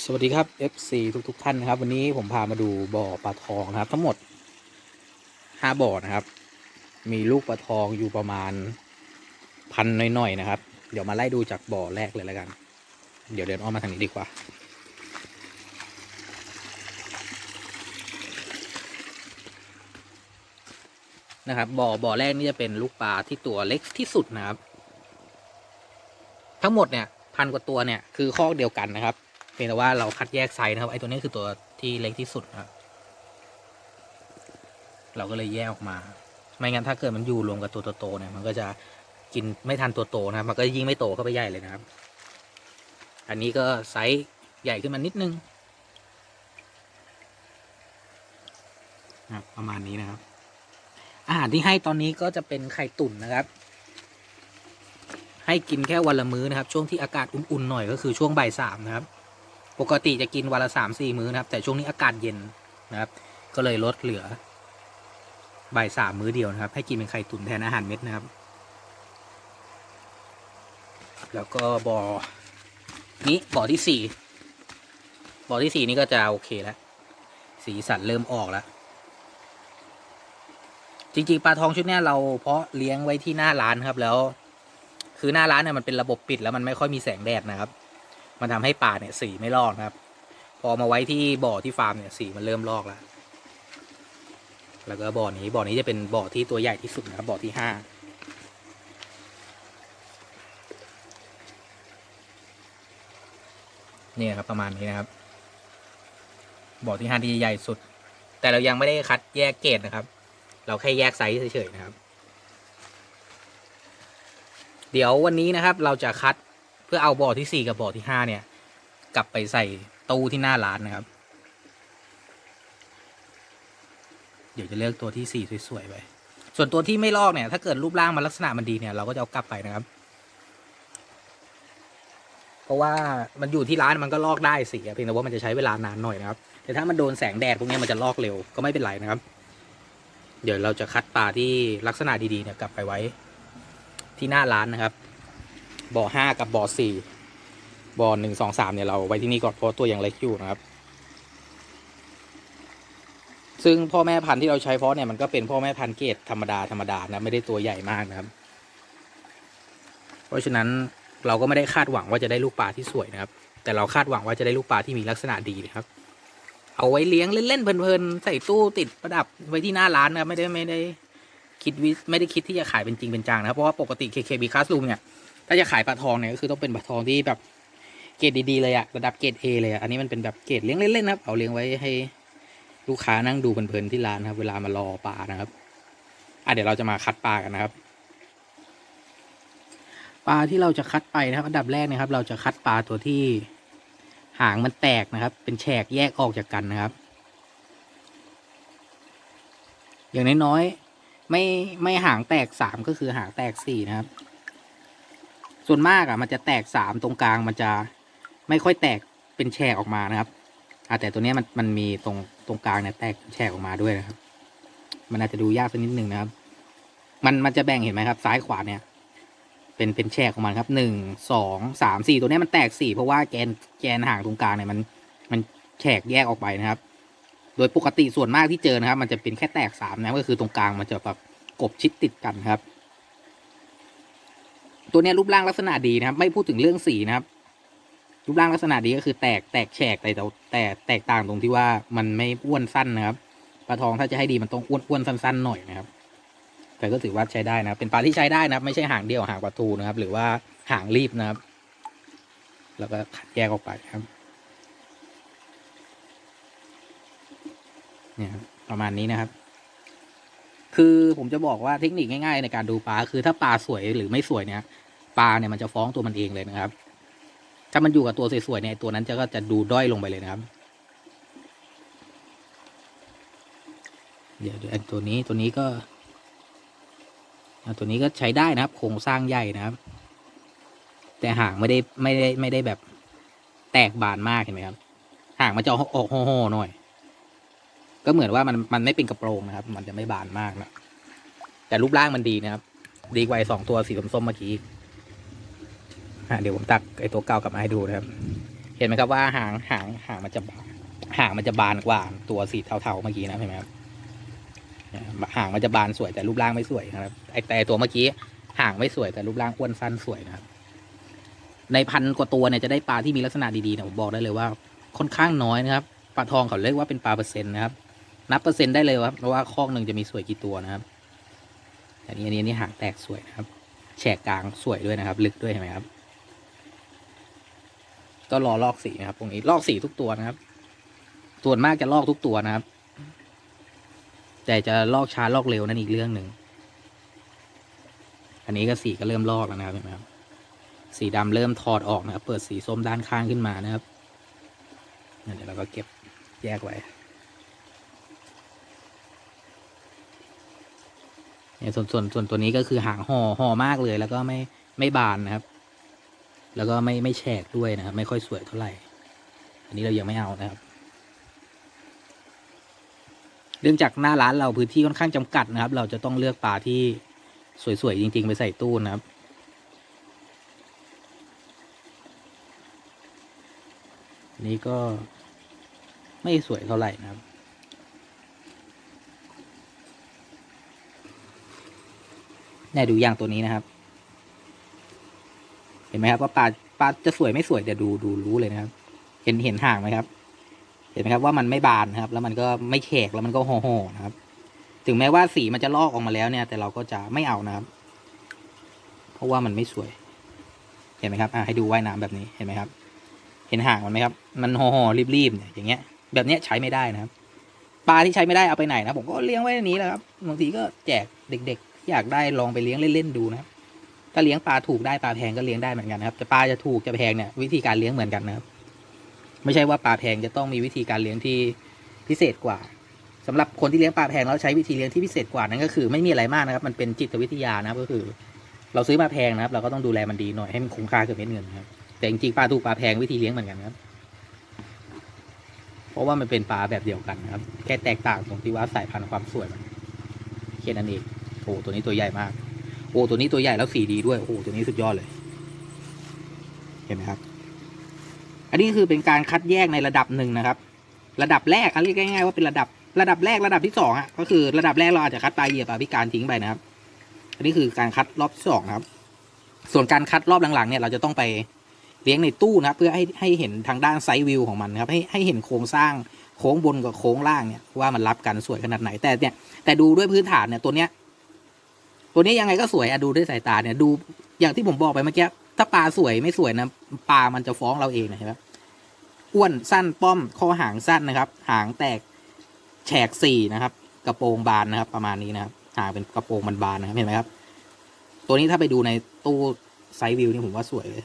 สวัสดีครับ FC ทุกๆท่านนะครับ วันนี้ผมพามาดูบ่อปลาทองนะครับ ทั้งหมดห้าบ่อนะครับ มีลูกปลาทองอยู่ประมาณพันหน่อยๆนะครับ เดี๋ยวมาไล่ดูจากบ่อแรกเลยแล้วกัน เดี๋ยวเดินอ้อมมาทางนี้ดีกว่า นะครับบ่อบ่อแรกนี่จะเป็นลูกปลาที่ตัวเล็กที่สุดนะครับ ทั้งหมดเนี่ยพันกว่าตัวเนี่ยคือคอกเดียวกันนะครับ เพียงแต่ว่าเราคัดแยกไซส์นะครับไอ้ตัวนี้คือตัวที่เล็กที่สุดนะครับเราก็เลยแยกออกมา ไม่งั้นถ้าเกิดมันอยู่รวมกับตัวโตๆเนี่ย มันก็จะกินไม่ทันตัวโตนะครับ มันก็ยิ่งไม่โตเข้าไปใหญ่เลยนะครับ อันนี้ก็ไซส์ใหญ่ขึ้นมานิดนึงนะประมาณนี้นะครับ อาหารที่ให้ตอนนี้ก็จะเป็นไข่ตุ๋นนะครับ ให้กินแค่วันละมื้อนะครับ ช่วงที่อากาศอุ่นๆหน่อยก็คือช่วงบ่ายสามนะครับ ปกติจะกินวันละสามสี่มื้อนะครับ แต่ช่วงนี้อากาศเย็นนะครับ ก็เลยลดเหลือบ่ายสามมื้อเดียวนะครับ ให้กินเป็นไข่ตุ๋นแทนอาหารเม็ดนะครับ แล้วก็บ่อนี้บ่อที่สี่บ่อที่สี่นี่ก็จะโอเคแล้ว สีสันเริ่มออกแล้ว จริงๆปลาทองชุดนี้เราเพาะเลี้ยงไว้ที่หน้าร้านครับแล้ว คือหน้าร้านเนี่ยมันเป็นระบบปิดแล้วมันไม่ค่อยมีแสงแดดนะครับ มันทำให้ป่าเนี่ยสีไม่ลอกนะครับ พอมาไว้ที่บ่อที่ฟาร์มเนี่ยสีมันเริ่มลอกแล้ว แล้วก็บ่อนี้บ่อนี้จะเป็นบ่อที่ตัวใหญ่ที่สุดนะครับบ่อที่ห้าเนี่ยครับประมาณนี้นะครับบ่อที่ห้าที่ใหญ่สุด แต่เรายังไม่ได้คัดแยกเกรดนะครับ เราแค่แยกไซส์เฉยๆนะครับ เดี๋ยววันนี้นะครับเราจะคัด พื่อเอาบ่อที่สี่กับบ่อที่ห้าเนี่ย กลับไปใส่ตู้ที่หน้าร้านนะครับ เดี๋ยวจะเลือกตัวที่สี่สวยๆไปส่วนตัวที่ไม่ลอกเนี่ย ถ้าเกิดรูปร่างมันลักษณะมันดีเนี่ยเราก็จะเอากลับไปนะครับ เพราะว่ามันอยู่ที่ร้านมันก็ลอกได้สีเพียงแต่ว่ามันจะใช้เวลานานหน่อยนะครับ แต่ถ้ามันโดนแสงแดดพวกนี้มันจะลอกเร็วก็ไม่เป็นไรนะครับ เดี๋ยวเราจะคัดปลาที่ลักษณะดีๆเนี่ยกลับไปไว้ที่หน้าร้านนะครับ บ่อห้ากับบ่อสี่บ่อหนึ่งสองสามเนี่ยเราไว้ที่นี่ก่อนเพราะตัวยังเล็กอยู่นะครับ ซึ่งพ่อแม่พันธุ์ที่เราใช้เพาะเนี่ยมันก็เป็นพ่อแม่พันธุ์เกรดธรรมดาธรรมดานะไม่ได้ตัวใหญ่มากนะครับ เพราะฉะนั้นเราก็ไม่ได้คาดหวังว่าจะได้ลูกปลาที่สวยนะครับ แต่เราคาดหวังว่าจะได้ลูกปลาที่มีลักษณะดีนะครับ เอาไว้เลี้ยงเล่นๆเพลินๆใส่ตู้ติดประดับไว้ที่หน้าร้านนะครับไม่ได้ไม่ได้คิดวิไม่ได้คิดที่จะขายเป็นจริงเป็นจังนะครับเพราะว่าปกติ KKB Classroom เนี่ย ถ้าจะขายปลาทองเนี่ยก็คือต้องเป็นปลาทองที่แบบเกรดดีๆเลยอะระดับเกรด A เลยอะอันนี้มันเป็นแบบเกรดเลี้ยงเล่นๆนะครับ เอาเลี้ยงไว้ให้ลูกค้านั่งดูเพลินๆที่ร้านนะครับ เวลามารอปลานะครับอะเดี๋ยวเราจะมาคัดปลากันนะครับปลาที่เราจะคัดไปนะครับ อันดับแรกนะครับ เราจะคัดปลาตัวที่หางมันแตกนะครับ เป็นแฉกแยกออกจากกันนะครับ อย่างน้อยๆไม่ไม่หางแตกสามก็คือหางแตกสี่นะครับ ส่วนมากอะมันจะแตกสามตรงกลางมันจะไม่ค่อยแตกเป็นแฉกออกมานะครับอะแต่ตัวนี้มันมันมีตรงตรงกลางเนี่ยแตกแฉกออกมาด้วยนะครับ มันอาจจะดูยากสักนิดหนึ่งนะครับ มันมันจะแบ่งเห็นไหมครับ ซ้ายขวาเนี่ย เป็นเป็นแฉกของมันครับหนึ่งสองสามสี่ตัวนี้มันแตกสี่เพราะว่าแกนแกนห่างตรงกลางเนี่ยมันมันแฉกแยกออกไปนะครับ โดยปกติส่วนมากที่เจอนะครับ มันจะเป็นแค่แตกสามนะก็คือตรงกลางมันจะแบบกบชิดติดกันครับ ตัวเนี้ยรูปร่างลักษณะดีนะครับ ไม่พูดถึงเรื่องสีนะครับ รูปร่างลักษณะดีก็คือแตกแตกแฉกแต่แต่แตกต่างตรงที่ว่ามันไม่อ้วนสั้นนะครับปลาทองถ้าจะให้ดีมันต้องอ้วนอ้วนสั้นๆหน่อยนะครับ แต่ก็ถือว่าใช้ได้นะครับ เป็นปลาที่ใช้ได้นะครับ ไม่ใช่หางเดียวหางปลาทูนะครับ หรือว่าหางรีบนะครับ แล้วก็คัดแยกออกไปครับเนี่ยประมาณนี้นะครับ คือผมจะบอกว่าเทคนิคง่ายๆ ในการดูปลาคือถ้าปลาสวยหรือไม่สวยเนี่ยปลาเนี่ยมันจะฟ้องตัวมันเองเลยนะครับ ถ้ามันอยู่กับตัวสวยๆเนี่ยตัวนั้นจะก็จะดูด้อยลงไปเลยนะครับ เดี๋ยวเดี๋ยวตัวนี้ตัวนี้ก็ตัวนี้ก็ใช้ได้นะครับโครงสร้างใหญ่นะครับ แต่หางไม่ได้ไม่ได้ไม่ได้แบบแตกบานมากเห็นไหมครับ หางมันจะออกออกห่อๆหน่อย ก็เหมือนว่ามันมันไม่เป็นกระโปรงนะครับ มันจะไม่บานมากนะแต่รูปร่างมันดีนะครับ ดีกว่าไอ้สองตัวสีส้มๆเมื่อกี้อะเดี๋ยวผมตักไอ้ตัวเก่ากลับมาให้ดูนะครับ เห็นไหมครับว่าหางหางหางมันจะบานหางมันจะบานกว่าตัวสีเทาๆเมื่อกี้นะเห็นไหมครับหางมันจะบานสวยแต่รูปร่างไม่สวยนะครับไอแต่ตัวเมื่อกี้หางไม่สวยแต่รูปร่างอ้วนสั้นสวยนะครับ ในพันกว่าตัวเนี่ยจะได้ปลาที่มีลักษณะดีๆเนี่ยผมบอกได้เลยว่าค่อนข้างน้อยนะครับปลาทองเขาเรียกว่าเป็นปลาเปอร์เซ็นต์นะครับ นับเปอร์เซ็นต์ได้เลยครับเพราะว่าคอกหนึ่งจะมีสวยกี่ตัวนะครับอันนี้อันนี้นนี้หางแตกสวยนะครับ แฉกกลางสวยด้วยนะครับ ลึกด้วยเห็นไหมครับ ก็รอลอกสีนะครับตรงนี้ลอกสีทุกตัวนะครับ ส่วนมากจะลอกทุกตัวนะครับ แต่จะลอกช้าลอกเร็วนั่นอีกเรื่องหนึ่งอันนี้ก็สีก็เริ่มลอกแล้วนะครับเห็นไหมครับสีดำเริ่มถอดออกนะครับ เปิดสีส้มด้านข้างขึ้นมานะครับเดี๋ยวเราก็เก็บแยกไว้ เนี่ย ส่วนส่วนส่วนตัวนี้ก็คือหางห่อห่อมากเลย แล้วก็ไม่ไม่บานนะครับ แล้วก็ไม่ไม่แฉกด้วยนะครับ ไม่ค่อยสวยเท่าไหร่ อันนี้เรายังไม่เอานะครับเนื่องจากหน้าร้านเราพื้นที่ค่อนข้างจำกัดนะครับ เราจะต้องเลือกปลาที่สวยๆจริง ๆ ไปใส่ตู้นะครับอันนี้ก็ไม่สวยเท่าไหร่นะครับ เนี่ยดูอย่างตัวนี้นะครับ เห็นไหมครับว่าปลาปลาจะสวยไม่สวยแต่ดูดูรู้เลยนะครับ เห็นเห็นห่างไหมครับ เห็นไหมครับว่ามันไม่บานนะครับ แล้วมันก็ไม่แขกแล้วมันก็ห่อห่อๆนะครับ ถึงแม้ว่าสีมันจะลอกออกมาแล้วเนี่ย แต่เราก็จะไม่เอานะครับ เพราะว่ามันไม่สวย เห็นไหมครับอะให้ดูว่ายน้ำแบบนี้เห็นไหมครับ เห็นห่างมันไหมครับ มันห่อห่อๆรีบๆเนี่ยอย่างเงี้ย แบบเนี้ยใช้ไม่ได้นะครับปลาที่ใช้ไม่ได้เอาไปไหนนะผมก็เลี้ยงไว้ในนี้แหละครับบางทีก็แจกเด็ก ๆ อยากได้ลองไปเลี้ยงเล่นๆดูนะครับถ้าเลี้ยงปลาถูกได้ปลาแพงก็เลี้ยงได้เหมือนกันนะครับแต่ปลาจะถูกจะแพงเนี่ยวิธีการเลี้ยงเหมือนกันนะครับ ไม่ใช่ว่าปลาแพงจะต้องมีวิธีการเลี้ยงที่พิเศษกว่าสำหรับคนที่เลี้ยงปลาแพงแล้วใช้วิธีเลี้ยงที่พิเศษกว่านั้นก็คือ ไม่มีอะไรมากนะครับ มันเป็นจิตวิทยานะครับก็คือ เราซื้อมาแพงนะครับ เราก็ต้องดูแลมันดีหน่อยให้มันคุ้มค่ากับเม็ดเงินครับแต่จริงๆปลาถูกปลาแพงวิธีเลี้ยงเหมือนกันครับ เพราะว่ามันเป็นปลาแบบเดียวกันนะครับ แค่แตกต่างตรงที่ว่าสายพันธุ์ความสวยมันแค่นั้นเอง โอ้ตัวนี้ตัวใหญ่มาก โอ้ตัวนี้ตัวใหญ่แล้วสีดีด้วยโอ้ตัวนี้สุดยอดเลย เห็นไหมครับ อันนี้คือเป็นการคัดแยกในระดับหนึ่งนะครับ ระดับแรกอันเรียกง่ายๆว่าเป็นระดับระดับแรกระดับที่สองอะก็คือระดับแรกเราอาจจะคัดปลาเหยียบปลาพิการทิ้งไปนะครับ อันนี้คือการคัดรอบที่สองครับ ส่วนการคัดรอบหลังๆเนี่ยเราจะต้องไปเลี้ยงในตู้นะครับเพื่อให้ให้เห็นทางด้านไซด์วิวของมันครับให้ให้เห็นโครงสร้างโค้งบนกับโค้งล่างเนี่ยว่ามันรับกันสวยขนาดไหนแต่เนี่ยแต่ดูด้วยพื้นฐานเนี่ยตัวเนี้ย ตัวนี้ยังไงก็สวยอะดูด้วยสายตาเนี่ยดูอย่างที่ผมบอกไปเมื่อกี้ถ้าปลาสวยไม่สวยนะปลามันจะฟ้องเราเองนะเห็นไหมอ้วนสั้นป้อมข้อหางสั้นนะครับ หางแตกแฉกสี่นะครับ กระโปรงบานนะครับ ประมาณนี้นะครับหางเป็นกระโปรงมันบานนะครับเห็นไหมครับ ตัวนี้ถ้าไปดูในตู้ไซส์วิวนี่ผมว่าสวยเลย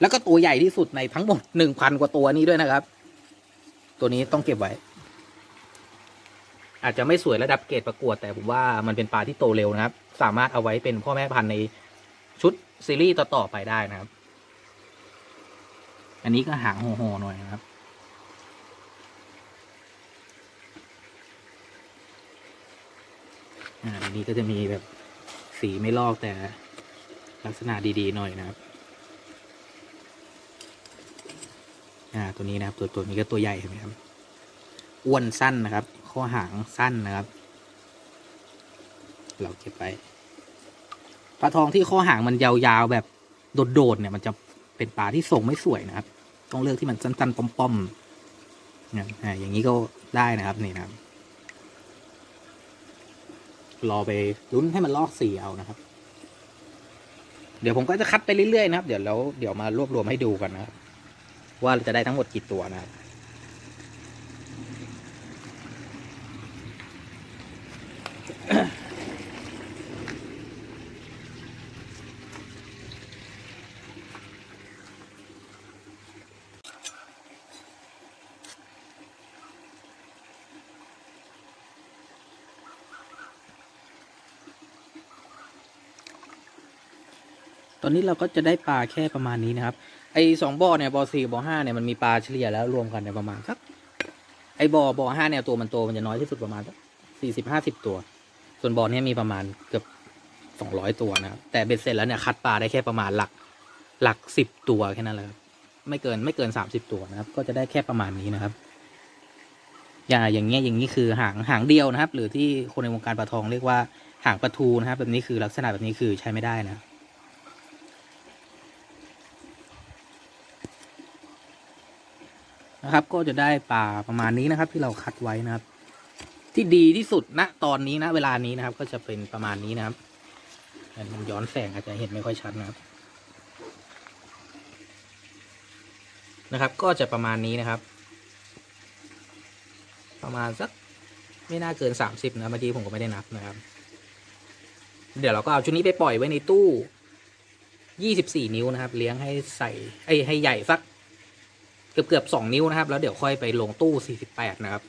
แล้วก็ตัวใหญ่ที่สุดในทั้งหมดหนึ่งพันกว่าตัวนี้ด้วยนะครับ ตัวนี้ต้องเก็บไว้ อาจจะไม่สวยระดับเกรดประกวดแต่ผมว่ามันเป็นปลาที่โตเร็วนะครับ สามารถเอาไว้เป็นพ่อแม่พันธุ์ในชุดซีรีส์ต่อๆไปได้นะครับ อันนี้ก็หางโหๆหน่อยนะครับ อ่าอันนี้ก็จะมีแบบสีไม่ลอกแต่ลักษณะดีๆหน่อยนะครับ อ่า ตัวนี้นะครับ ตัวตัวนี้ก็ตัวใหญ่เห็นไหมครับ อ้วนสั้นนะครับ ข้อหางสั้นนะครับ เราเก็บไปปลาทองที่ข้อหางมันยาวๆแบบโดดๆเนี่ย มันจะเป็นปลาที่ทรงไม่สวยนะครับ ต้องเลือกที่มันสั้นๆป้อมๆนี่ยอ่าอย่างนี้ก็ได้นะครับนี่นะครับ รอไปลุ้นให้มันลอกสีเอานะครับ เดี๋ยวผมก็จะคัดไปเรื่อยๆนะครับ เดี๋ยวแล้วเดี๋ยวมารวบรวมให้ดูกันนะครับ ว่าจะได้ทั้งหมดกี่ตัวนะครับ อนนี้เราก็จะได้ปลาแค่ประมาณนี้นะครับ ไอสองบ่อเนี่ยบ่อสี่บ่อห้าเนี่ยมันมีปลาเฉลี่ยแล้วรวมกันเนี่ยประมาณสักไอบ่อบ่อห้าเนี่ยตัวมันโตมันจะน้อยที่สุดประมาณสักสี่สิบห้าสิบตัว ส่วนบ่อเนี้มีประมาณเกือบสองร้อยตัวนะครับแต่เบ็ดเสร็จแล้วเนี่ยคัดปลาได้แค่ประมาณหลักหลักสิบตัวแค่นั้นแหละครับไม่เกินไม่เกินสามสิบตัวนะครับ ก็จะได้แค่ประมาณนี้นะครับ อย่าอย่างเงี้ยอย่างนี้คือหางหางเดียวนะครับ หรือที่คนในวงการปลาทองเรียกว่าหางปลาทูนะครับ แบบนี้คือลักษณะแบบนี้คือใช้ไม่ได้นะ นะครับ ก็จะได้ปลาประมาณนี้นะครับ ที่เราคัดไว้นะครับ ที่ดีที่สุดณตอนนี้นะเวลานี้นะครับ ก็จะเป็นประมาณนี้นะครับมันย้อนแสงอาจจะเห็นไม่ค่อยชัดนะครับ นะครับ ก็จะประมาณนี้นะครับ ประมาณสักไม่น่าเกินสามสิบนะเมื่อกี้ผมก็ไม่ได้นับนะครับ เดี๋ยวเราก็เอาชุดนี้ไปปล่อยไว้ในตู้ยี่สิบสี่นิ้วนะครับ เลี้ยงให้ใส่ไอ้ให้ใหญ่สัก เกือบเกือบสองนิ้วนะครับ แล้วเดี๋ยวค่อยไปลงตู้สี่สิบแปดนะครับ